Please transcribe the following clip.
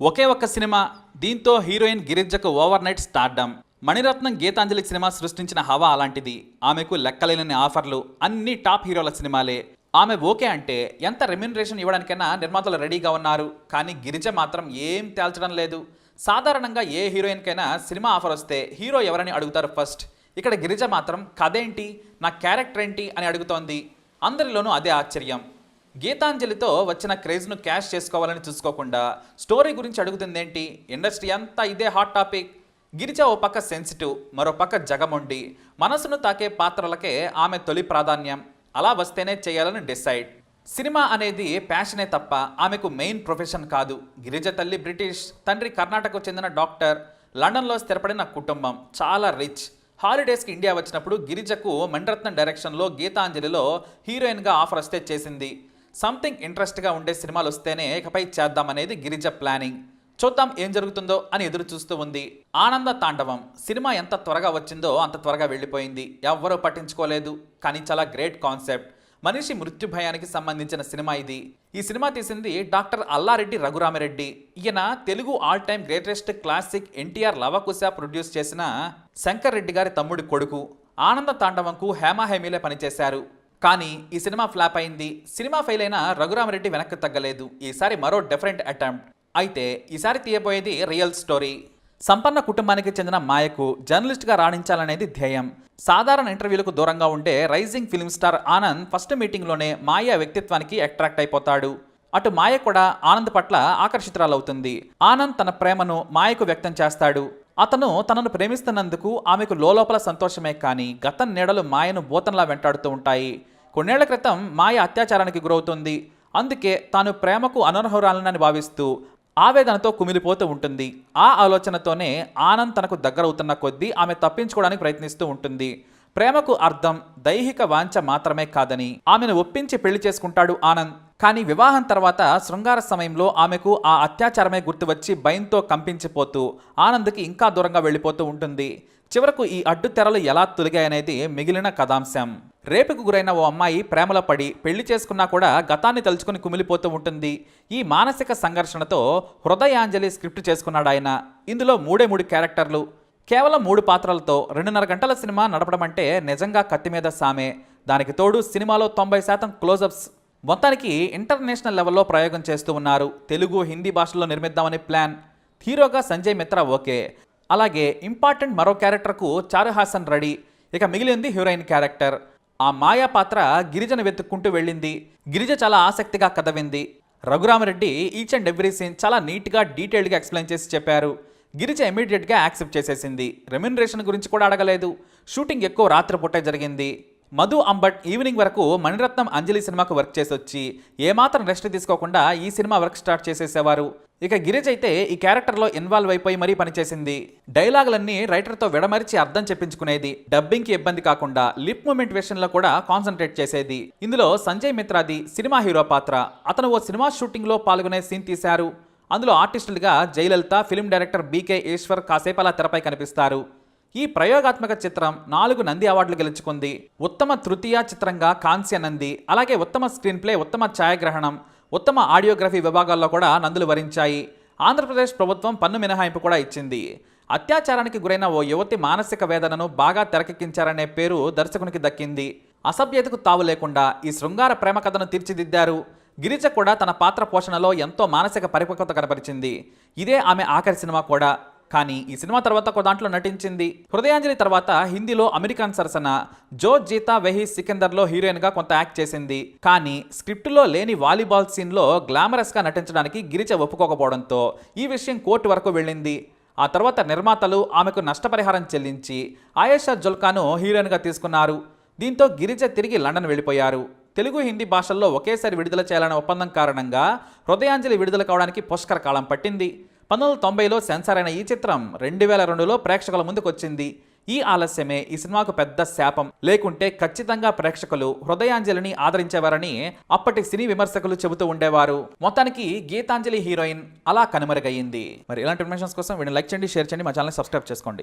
ఒకే ఒక్క సినిమా దీంతో heroine గిరిజకు overnight stardom. Mani Ratnam Gitanjali cinema సృష్టించిన హవా అలాంటిది. ఆమెకు లెక్కలేనని ఆఫర్లు అన్ని టాప్ హీరోల సినిమాలే. ఆమె ఓకే అంటే ఎంత రెమ్యునరేషన్ ఇవ్వడానికైనా నిర్మాతలు రెడీగా ఉన్నారు. కానీ గిరిజ మాత్రం ఏం తేల్చడం లేదు. సాధారణంగా ఏ హీరోయిన్కైనా సినిమా ఆఫర్ వస్తే హీరో ఎవరని అడుగుతారు ఫస్ట్. ఇక్కడ గిరిజ మాత్రం కథ ఏంటి నా క్యారెక్టర్ ఏంటి? అని అడుగుతోంది. అందరిలోనూ అదే ఆశ్చర్యం. గీతాంజలితో వచ్చిన క్రేజ్ను క్యాష్ చేసుకోవాలని చూసుకోకుండా స్టోరీ గురించి అడుగుతుందేంటి? ఇండస్ట్రీ అంతా ఇదే హాట్ టాపిక్. గిరిజ ఓ పక్క సెన్సిటివ్ మరో పక్క జగమొండి. మనసును తాకే పాత్రలకే ఆమె తొలి ప్రాధాన్యం. అలా వస్తేనే చేయాలని డిసైడ్. సినిమా అనేది ప్యాషనే తప్ప ఆమెకు మెయిన్ ప్రొఫెషన్ కాదు. గిరిజ తల్లి బ్రిటిష్ తండ్రి కర్ణాటకకు చెందిన డాక్టర్ లండన్లో స్థిరపడిన కుటుంబం చాలా రిచ్. హాలిడేస్కి ఇండియా వచ్చినప్పుడు గిరిజకు మణిరత్నం డైరెక్షన్లో గీతాంజలిలో హీరోయిన్గా ఆఫర్ వస్తే చేసింది. సంథింగ్ ఇంట్రెస్ట్గా ఉండే సినిమాలు వస్తేనే ఇకపై చేద్దామనేది గిరిజ ప్లానింగ్. చూద్దాం ఏం జరుగుతుందో అని ఎదురు చూస్తూ ఉంది. ఆనంద తాండవం. సినిమా ఎంత త్వరగా వచ్చిందో అంత త్వరగా వెళ్ళిపోయింది. ఎవ్వరూ పట్టించుకోలేదు. కానీ చాలా గ్రేట్ కాన్సెప్ట్. మనిషి మృత్యు భయానికి సంబంధించిన సినిమా ఇది. ఈ సినిమా తీసింది డాక్టర్ అల్లారెడ్డి రఘురామిరెడ్డి. ఈయన Telugu all time greatest classic NTR Lavakusa produce చేసిన శంకర్ రెడ్డి గారి తమ్ముడి కొడుకు. ఆనంద తాండవంకు హేమా హేమీలే పనిచేశారు. కానీ ఈ సినిమా ఫ్లాప్ అయింది. సినిమా ఫెయిల్ అయిన రఘురామరెడ్డి వెనక్కి తగ్గలేదు. ఈసారి మరో డిఫరెంట్ అటెంప్ట్ అయితే ఈసారి తీయబోయేది రియల్ స్టోరీ సంపన్న కుటుంబానికి చెందిన మాయకు జర్నలిస్ట్గా రాణించాలనేది ధ్యేయం. సాధారణ ఇంటర్వ్యూలకు దూరంగా ఉండే rising film star Anand first మీటింగ్లోనే మాయ వ్యక్తిత్వానికి అట్రాక్ట్ అయిపోతాడు. అటు మాయ కూడా ఆనంద్ పట్ల ఆకర్షితురాలవుతుంది. ఆనంద్ తన ప్రేమను మాయకు వ్యక్తం చేస్తాడు. అతను తనను ప్రేమిస్తున్నందుకు ఆమెకు లోపల సంతోషమే కానీ గతం నీడలు మాయను భూతంలా వెంటాడుతూ ఉంటాయి. కొన్నేళ్ళ క్రితం మాయ అత్యాచారానికి గురవుతుంది. అందుకే తాను ప్రేమకు అనర్హురాలనని భావిస్తూ ఆవేదనతో కుమిలిపోతూ ఉంటుంది. ఆ ఆలోచనతోనే ఆనంద్ తనకు దగ్గరవుతున్న కొద్దీ ఆమె తప్పించుకోవడానికి ప్రయత్నిస్తూ ఉంటుంది. ప్రేమకు అర్థం దైహిక వాంఛ మాత్రమే కాదని ఆమెను ఒప్పించి పెళ్ళి చేసుకుంటాడు ఆనంద్. కానీ వివాహం తర్వాత శృంగార సమయంలో ఆమెకు ఆ అత్యాచారమే గుర్తు వచ్చి భయంతో కంపించిపోతూ ఆనంద్కి ఇంకా దూరంగా వెళ్ళిపోతూ ఉంటుంది. చివరకు ఈ అడ్డు తెరలు ఎలా తొలిగాయనేది మిగిలిన కథాంశం. రేపుకు గురైన ఓ అమ్మాయి ప్రేమలో పడి పెళ్ళి చేసుకున్నా కూడా గతాన్ని తలుచుకుని కుమిలిపోతూ ఉంటుంది. ఈ మానసిక సంఘర్షణతో హృదయాంజలి స్క్రిప్ట్ చేసుకున్నాడు ఆయన. ఇందులో మూడే మూడు క్యారెక్టర్లు. కేవలం మూడు పాత్రలతో రెండున్నర గంటల సినిమా నడపడం అంటే నిజంగా కత్తి మీద సామే. దానికి తోడు సినిమాలో తొంభై శాతం క్లోజప్స్. మొత్తానికి ఇంటర్నేషనల్ లెవెల్లో ప్రయోగం చేస్తూ ఉన్నారు. తెలుగు హిందీ భాషల్లో నిర్మిద్దామని ప్లాన్. హీరోగా సంజయ్ మిత్ర ఓకే. అలాగే ఇంపార్టెంట్ మరో క్యారెక్టర్కు చారుహాసన్ రెడీ. ఇక మిగిలింది హీరోయిన్ క్యారెక్టర్. ఆ మాయా పాత్ర గిరిజను వెతుక్కుంటూ వెళ్ళింది. గిరిజ చాలా ఆసక్తిగా కదవింది Raghuramareddy each and every scene చాలా నీట్గా డీటెయిల్డ్గా ఎక్స్ప్లెయిన్ చేసి చెప్పారు. గిరిజ ఇమీడియట్గా యాక్సెప్ట్ చేసేసింది. రెమ్యునరేషన్ గురించి కూడా అడగలేదు. షూటింగ్ ఎక్కువ రాత్రిపూటే జరిగింది. మధు అంబట్ ఈవినింగ్ వరకు మణిరత్నం అంజలి సినిమాకు వర్క్ చేసి వచ్చి ఏమాత్రం రెస్ట్ తీసుకోకుండా ఈ సినిమా వర్క్ స్టార్ట్ చేసేసేవారు. ఇక గిరిజ్ అయితే ఈ క్యారెక్టర్లో ఇన్వాల్వ్ అయిపోయి మరీ పనిచేసింది. డైలాగులన్నీ రైటర్తో విడమరిచి అర్థం చెప్పించుకునేది. డబ్బింగ్కి ఇబ్బంది కాకుండా లిప్ మూమెంట్ విషయంలో కూడా కాన్సన్ట్రేట్ చేసేది. ఇందులో సంజయ్ మిత్రాది సినిమా హీరో పాత్ర. అతను ఓ సినిమా షూటింగ్లో పాల్గొనే సీన్ తీశారు. అందులో ఆర్టిస్టులుగా Jayalalitha film director BK Eswar కాసేపు అలా తెరపై కనిపిస్తారు. ఈ ప్రయోగాత్మక చిత్రం నాలుగు నంది అవార్డులు గెలుచుకుంది. ఉత్తమ తృతీయ చిత్రంగా కాంస్య నంది అలాగే ఉత్తమ స్క్రీన్ ప్లే ఉత్తమ ఛాయాగ్రహణం ఉత్తమ ఆడియోగ్రఫీ విభాగాల్లో కూడా నందులు వరించాయి. ఆంధ్రప్రదేశ్ ప్రభుత్వం పన్ను మినహాయింపు కూడా ఇచ్చింది. అత్యాచారానికి గురైన ఓ యువతి మానసిక వేదనను బాగా తెరకెక్కించారనే పేరు దర్శకునికి దక్కింది. అసభ్యతకు తావు లేకుండా ఈ శృంగార ప్రేమ కథను తీర్చిదిద్దారు. గిరిజ కూడా తన పాత్ర పోషణలో ఎంతో మానసిక పరిపక్వత కనపరిచింది. ఇదే ఆమె ఆఖరి సినిమా కూడా. కానీ ఈ సినిమా తర్వాత ఒక దాంట్లో నటించింది. హృదయాంజలి తర్వాత హిందీలో అమెరికన్ సరసన జో జీతా వెహి సికిందర్లో హీరోయిన్గా కొంత యాక్ట్ చేసింది. కానీ స్క్రిప్టులో లేని వాలీబాల్ సీన్లో గ్లామరస్గా నటించడానికి గిరిజ ఒప్పుకోకపోవడంతో ఈ విషయం కోర్టు వరకు వెళ్ళింది. ఆ తర్వాత నిర్మాతలు ఆమెకు నష్టపరిహారం చెల్లించి ఆయేషా జుల్కాను హీరోయిన్గా తీసుకున్నారు. దీంతో గిరిజ తిరిగి లండన్ వెళ్ళిపోయారు. తెలుగు హిందీ భాషల్లో ఒకేసారి విడుదల చేయాలనే ఒప్పందం కారణంగా హృదయాంజలి విడుదల కావడానికి పుష్కర కాలం పట్టింది. పంతొమ్మిది వందల తొంభైలో సెన్సార్ అయిన ఈ చిత్రం రెండు వేల రెండులో ప్రేక్షకుల ముందుకు వచ్చింది ఈ ఆలస్యమే ఈ సినిమాకు పెద్ద శాపం. లేకుంటే ఖచ్చితంగా ప్రేక్షకులు హృదయాంజలిని ఆదరించేవారని అప్పటి సినీ విమర్శకులు చెబుతూ ఉండేవారు. మొత్తానికి గీతాంజలి హీరోయిన్ అలా కనుమరుగయ్యింది. మరి ఇలాంటి ఇన్ఫర్మేషన్స్ కోసం వీడిని లైక్ చేయండి షేర్ చేయండి మా ఛానల్ సబ్స్క్రైబ్ చేసుకోండి.